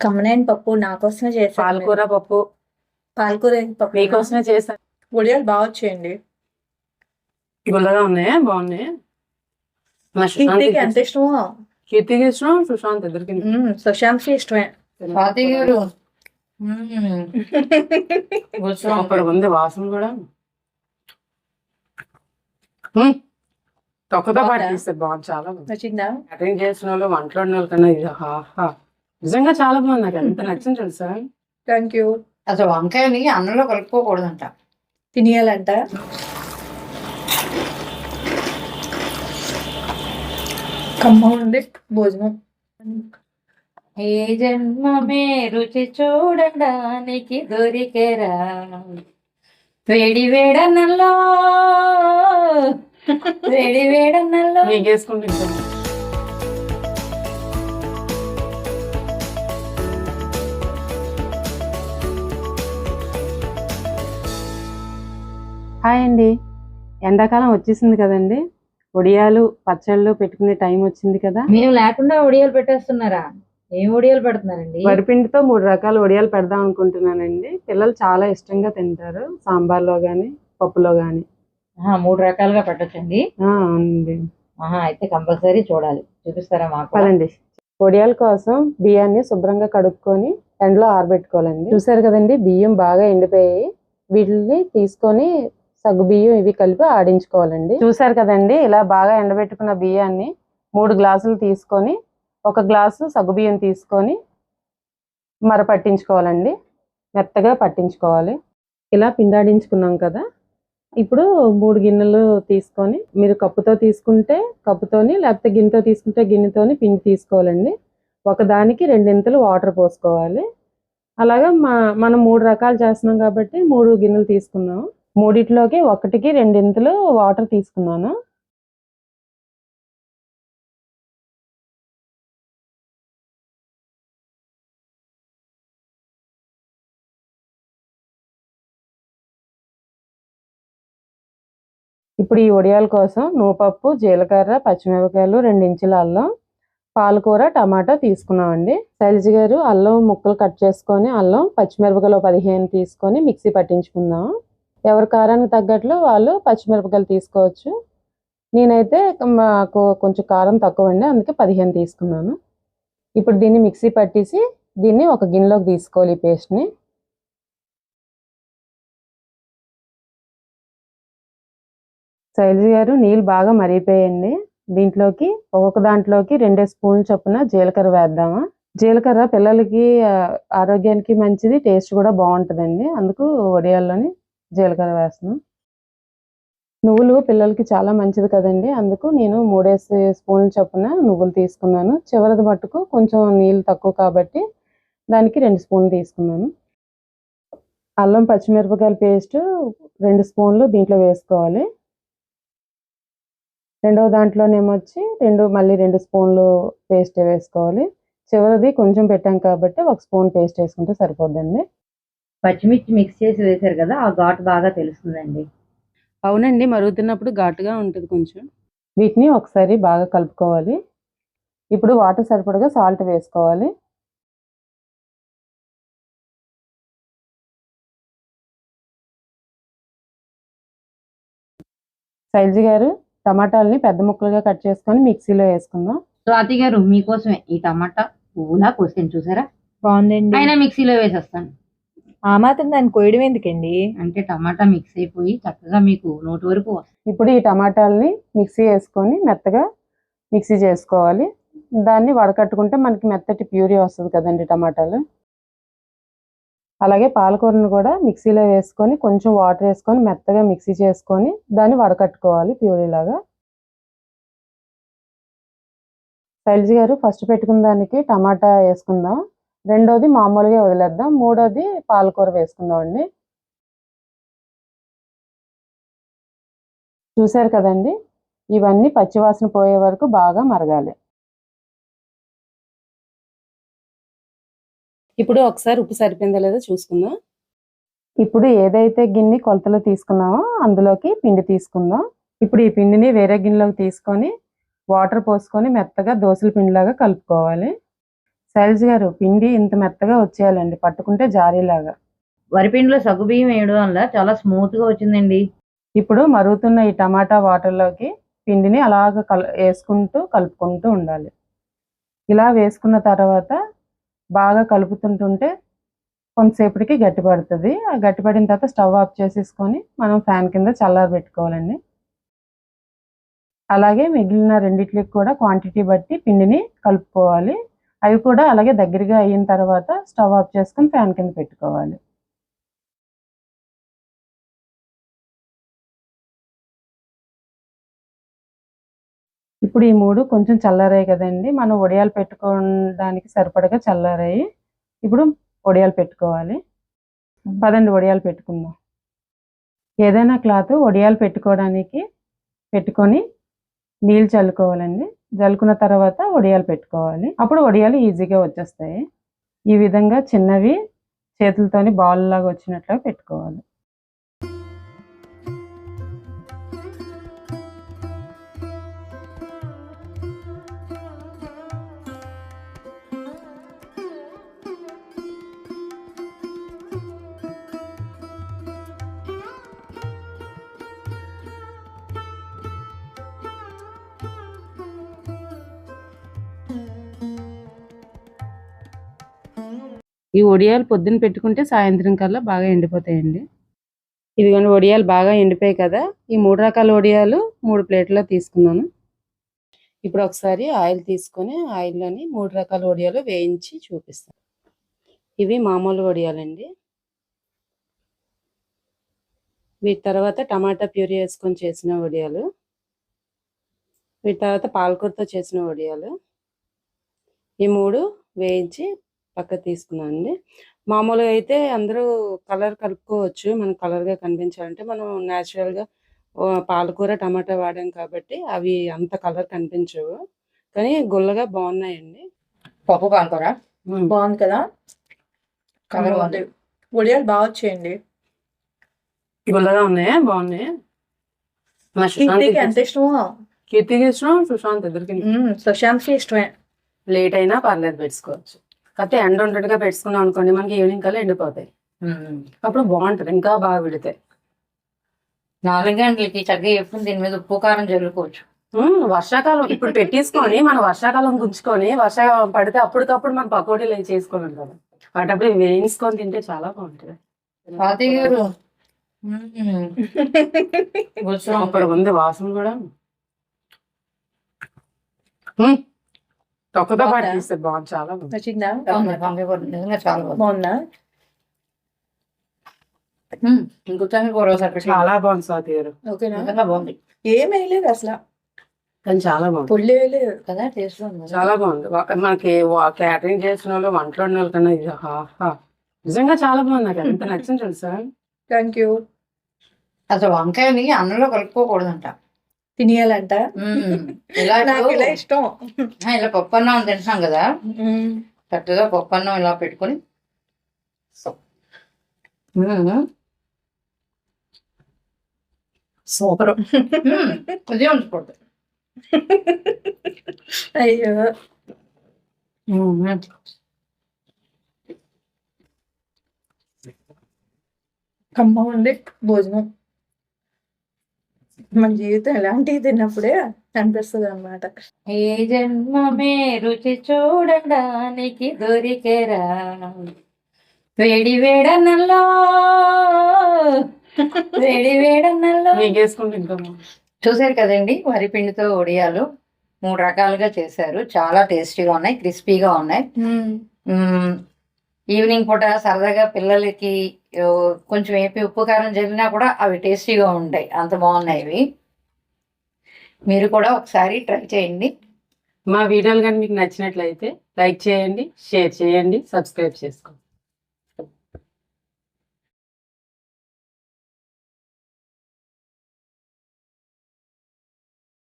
కమ్మనేని పప్పు నా కోసమే చేశాను పాలకూర పప్పు. పాలకూర పప్పు మీకోసమే చేశాను ఉడియాలు బాగా వచ్చేయండి. గుల్లగా ఉన్నాయి? బాగున్నాయి? సుశాంత్ కీర్తికి ఎంత ఇష్టమో. కీర్తికి ఇష్టం సుశాంత్ ఇద్దరికి మ్మ్, సుశాంత్కి ఇష్టమే. స్వాతి గారు సూపర్ ఉంది వాసన కూడా. తొక్కతో పాటు బాగుందా? చాలా అటెండ్ చేసిన వాళ్ళు వంటలు కన్నా ఇది. హాహా నిజంగా చాలా బాగుంది. నాకు ఎంత నచ్చింది తెలుసా? థ్యాంక్ యూ అసలు వంకాయని అన్నంలో కలుపుకోకూడదంట. తినేయాలంట. కమ్మ ఉంది భోజనం. ఏ జన్మమే రుచి చూడడానికి దొరికెరా? వేడి వేడన్నల్లో వేడి వేడన్నల్లో నీకు హాయ్ అండి. ఎండాకాలం వచ్చేసింది కదండి. వడియాలు పచ్చళ్ళు పెట్టుకునే టైం వచ్చింది కదా. మేము లేకుండా ఒడియాలు పెట్టేస్తున్నారా? ఏం ఒడియాలు పెడుతున్నారండి? వరిపిండితో మూడు రకాల వడియాలు పెడదాం అనుకుంటున్నానండి. పిల్లలు చాలా ఇష్టంగా తింటారు. సాంబార్లో కానీ పప్పులో కానీ మూడు రకాలుగా పెట్టొచ్చండి. అవునండి. అయితే కంపల్సరీ చూడాలి. చూపిస్తారా మాకు? పదండి. వడియాల కోసం బియ్యాన్ని శుభ్రంగా కడుక్కొని ఎండలో ఆరబెట్టుకోవాలండి. చూసారు కదండి బియ్యం బాగా ఎండిపోయాయి వీటిని తీసుకొని సగ్గు బియ్యం ఇవి కలిపి ఆడించుకోవాలండి. చూసారు కదండి ఇలా బాగా ఎండబెట్టుకున్న బియ్యాన్ని మూడు గ్లాసులు తీసుకొని ఒక గ్లాసు సగ్గు బియ్యం తీసుకొని మర పట్టించుకోవాలండి. మెత్తగా పట్టించుకోవాలి. ఇలా పిండాడించుకున్నాం కదా ఇప్పుడు మూడు గిన్నెలు తీసుకొని మీరు కప్పుతో తీసుకుంటే కప్పుతోని లేకపోతే గిన్నెతో తీసుకుంటే గిన్నెతోని పిండి తీసుకోవాలండి. ఒకదానికి రెండింతలు వాటర్ పోసుకోవాలి. అలాగా మా మనం మూడు రకాలు చేస్తున్నాం కాబట్టి మూడు గిన్నెలు తీసుకున్నాం. మూడిట్లోకి ఒకటికి రెండింతలు వాటర్ తీసుకున్నాను? ఇప్పుడు ఈ వడియాల కోసం నూపప్పు జీలకర్ర పచ్చిమిరపకాయలు రెండించుల అల్లం పాలకూర టమాటా తీసుకున్నామండి. శైలజ గారు అల్లం ముక్కలు కట్ చేసుకొని అల్లం పచ్చిమిరపకాయలు పదిహేను తీసుకొని మిక్సీ పట్టించుకుందాం. ఎవరి కారానికి తగ్గట్లు వాళ్ళు పచ్చిమిరపకాయలు తీసుకోవచ్చు. నేనైతే మాకు కొంచెం కారం తక్కువ అండి అందుకే పదిహేను తీసుకున్నాను. ఇప్పుడు దీన్ని మిక్సీ పట్టేసి దీన్ని ఒక గిన్నెలోకి తీసుకోవాలి ఈ పేస్ట్ని. శైలజ గారు నీళ్ళు బాగా మరిగిపోయండి. దీంట్లోకి ఒక్కొక్క దాంట్లోకి రెండే స్పూన్లు చొప్పున జీలకర్ర వేద్దామా? జీలకర్ర పిల్లలకి ఆరోగ్యానికి మంచిది టేస్ట్ కూడా బాగుంటుందండి. అందుకు వడియాల్లోని జీలకర్ర వేస్తున్నాం. నువ్వులు పిల్లలకి చాలా మంచిది కదండి. అందుకు నేను మూడేసి స్పూన్లు చొప్పున నువ్వులు తీసుకున్నాను. చివరిది మట్టుకు కొంచెం నీళ్ళు తక్కువ కాబట్టి దానికి రెండు స్పూన్లు తీసుకున్నాను. అల్లం పచ్చిమిరపకాయల పేస్ట్ రెండు స్పూన్లు దీంట్లో వేసుకోవాలి. రెండవ దాంట్లోనేమో వచ్చి రెండు మళ్ళీ రెండు స్పూన్లు పేస్ట్ వేసుకోవాలి. చివరిది కొంచెం పెట్టాం కాబట్టి ఒక స్పూన్ పేస్ట్ వేసుకుంటే సరిపోద్దండి. పచ్చిమిర్చి మిక్స్ చేసి వేశారు కదా ఆ ఘాటు బాగా తెలుస్తుందండి. అవునండి మరుగుతున్నప్పుడు ఘాటుగా ఉంటుంది కొంచెం. వీటిని ఒకసారి బాగా కలుపుకోవాలి. ఇప్పుడు వాటర్ సరిపడగా సాల్ట్ వేసుకోవాలి. శైలజ గారు టమాటాలని పెద్ద ముక్కలుగా కట్ చేసుకొని మిక్సీలో వేసుకుందాం. స్వాతి గారు మీకోసమే ఈ టమాటా పువ్వులా కోసాను చూసారా? బాగుందండి. అయినా మిక్సీలో వేసేస్తాను. ఆ మాత్రం దాన్ని కోయడం ఎందుకండి? అంటే టమాటా మిక్స్ అయిపోయి చక్కగా మీకు నోటి వరకు వస్తుంది. ఇప్పుడు ఈ టమాటాలని మిక్సీ వేసుకొని మెత్తగా మిక్సీ చేసుకోవాలి. దాన్ని వడకట్టుకుంటే మనకి మెత్తటి ప్యూరీ వస్తుంది కదండి టమాటాలు. అలాగే పాలకూరను కూడా మిక్సీలో వేసుకొని కొంచెం వాటర్ వేసుకొని మెత్తగా మిక్సీ చేసుకొని దాన్ని వడకట్టుకోవాలి ప్యూరీ లాగా శైలజ గారు ఫస్ట్ పెట్టుకున్న దానికి టమాటా వేసుకుందాం. రెండోది మామూలుగా వదిలేద్దాం. మూడోది పాలకూర వేసుకుందాం అండి చూసారు కదండి? ఇవన్నీ పచ్చివాసన పోయే వరకు బాగా మరగాలి. ఇప్పుడు ఒకసారి ఉప్పు సరిపోయిందో లేదో చూసుకుందాం. ఇప్పుడు ఏదైతే గిన్నె కొలతలో తీసుకున్నామో అందులోకి పిండి తీసుకుందాం. ఇప్పుడు ఈ పిండిని వేరే గిన్నెలోకి తీసుకొని వాటర్ పోసుకొని మెత్తగా దోసల పిండిలాగా కలుపుకోవాలి. శైలజ గారు పిండి ఇంత మెత్తగా వచ్చేయాలండి పట్టుకుంటే జారీలాగా. వరిపిండిలో సగ్గుబియ్యం వేయడం వల్ల చాలా స్మూత్గా వచ్చిందండి. ఇప్పుడు మరుగుతున్న ఈ టమాటా వాటర్లోకి పిండిని అలాగ కల వేసుకుంటూ కలుపుకుంటూ ఉండాలి. ఇలా వేసుకున్న తర్వాత బాగా కలుపుతుంటుంటే కొంతసేపటికి గట్టిపడుతుంది. ఆ గట్టిపడిన తర్వాత స్టవ్ ఆఫ్ చేసేసుకొని మనం ఫ్యాన్ కింద చల్లారి పెట్టుకోవాలండి అలాగే మిగిలిన రెండిట్లకి కూడా క్వాంటిటీ బట్టి పిండిని కలుపుకోవాలి. అవి కూడా అలాగే దగ్గరగా అయిన తర్వాత స్టవ్ ఆఫ్ చేసుకొని ఫ్యాన్ కింద పెట్టుకోవాలి. ఇప్పుడు ఈ మూడు కొంచెం చల్లారాయి కదండి. మనం వడియాలు పెట్టుకోవడానికి సరిపడగా చల్లారాయి. ఇప్పుడు వడియాలు పెట్టుకోవాలి. పదండి వడియాలు పెట్టుకుందాం. ఏదైనా క్లాత్ వడియాలు పెట్టుకోవడానికి పెట్టుకొని నీళ్ళు చల్లుకోవాలండి. జల్లుకున్న తర్వాత వడియాలు పెట్టుకోవాలి. అప్పుడు వడియాలు ఈజీగా వచ్చేస్తాయి. ఈ విధంగా చిన్నవి చేతులతోని బాల్ లాగా వచ్చినట్లుగా పెట్టుకోవాలి. ఈ వడియాలు పొద్దున పెట్టుకుంటే సాయంత్రం కల్లా బాగా ఎండిపోతాయండి. ఇదిగోండి వడియాలు బాగా ఎండిపోయాయి కదా ఈ మూడు రకాల వడియాలు మూడు ప్లేట్లో తీసుకున్నాను. ఇప్పుడు ఒకసారి ఆయిల్ తీసుకొని ఆయిల్లోని మూడు రకాల వడియాలు వేయించి చూపిస్తాను. ఇవి మామూలు వడియాలండి వీటి తర్వాత టమాటా ప్యూరీ వేసుకొని చేసిన వడియాలు వీటి తర్వాత పాలకూరతో చేసిన వడియాలు ఈ మూడు వేయించి పక్క తీసుకున్నాను అండి. మామూలుగా అయితే అందరూ కలర్ కలుపుకోవచ్చు. మనకు కలర్గా కనిపించాలంటే మనం న్యాచురల్గా పాలకూర టమాటా వాడాం కాబట్టి అవి అంత కలర్ కనిపించవు. కానీ గుల్లగా బాగున్నాయండి. పప్పు పాలకూర? బాగుంది కదా? కలర్ బాగుంది. వడియాలు బాగా వచ్చేయండి. గుల్లగా ఉన్నాయా? బాగున్నాయి? ఎంత ఇష్టమో. కీర్తికి ఇష్టం సుశాంత్ ఇద్దరికి? సుశాంత్కి ఇష్టమే. లేట్ అయినా పర్లేదు పెట్టుకోవచ్చు. కాకపోతే ఎండ ఉండేట్టుగా పెట్టుకున్నాం అనుకోండి మనకి ఈవినింగ్ కల్లా ఎండిపోతాయి. అప్పుడు బాగుంటది ఇంకా బాగా విడతాయి. నాలుగు గంటలకి చక్కగా ఎప్పుడు దీని మీద ఉప్పు కారం చల్లుకోవచ్చు. ఉమ్, వర్షాకాలం ఇప్పుడు పెట్టేసుకొని మనం వర్షాకాలం గుంచుకొని వర్షాకాలం పడితే అప్పటికప్పుడు మనం పకోడీలు అవి చేసుకొని ఉంటాం వాటప్పుడు వేయించుకొని తింటే చాలా బాగుంటుంది. అప్పుడు ఉంది వాసన కూడా. తొక్కతో పాటు బాగుందా? తీస్తే బాగుంది చాలా బాగుంది. నచ్చిందా? నిజంగా చాలా బాగుంది. బాగుందా? ఇంకొచ్చాక కూర ఒకసారి. చాలా బాగుంది స్వాతి గారు. ఓకేనా? నిజంగా బాగుంది. ఏం వేయలేదు అసలు. కానీ చాలా బాగుంది. పొడి వేయలేదు. కదా టేస్ట్ ఉంది చాలా బాగుంది. మనకి క్యాటరింగ్ చేసిన వాళ్ళు వంటలు వండిన వాళ్ళ కన్నా ఇది. నిజంగా చాలా బాగుంది నాకు. ఎంత నచ్చింది తెలుసా? థ్యాంక్ యూ అసలు వంకాయని అన్నంలో కలుపుకోకూడదంట. తినేయాలంట. నాకు ఇలా ఇష్టం. ఇలా పప్పు అన్నం తింటున్నాం కదా. చక్కగా పప్పు అన్నం ఇలా పెట్టుకొని సూపర్. ఉదయం ఉంచుకోవద్దు అయ్యో. కమ్మ ఉండి భోజనం. మన జీవితం ఎలాంటివి తిన్నప్పుడే అనిపిస్తుంది అనమాట ఏ జన్మమే రుచి చూడడానికి దొరికెరా? వేడి వేడన్నల్లో. వేడి బాగుంది. చూసారు కదండి వరి పిండితో ఒడియాలు మూడు రకాలుగా చేశారు. చాలా టేస్టీగా ఉన్నాయి క్రిస్పీగా ఉన్నాయి. ఈవినింగ్ పూట సరదాగా పిల్లలకి కొంచెం ఏపీ ఉప్పు కారం జరిగినా కూడా అవి టేస్టీగా ఉంటాయి. అంత బాగున్నాయి ఇవి. మీరు కూడా ఒకసారి ట్రై చేయండి. మా వీడియోలు కానీ మీకు నచ్చినట్లయితే లైక్ చేయండి షేర్ చేయండి సబ్స్క్రైబ్ చేసుకోండి.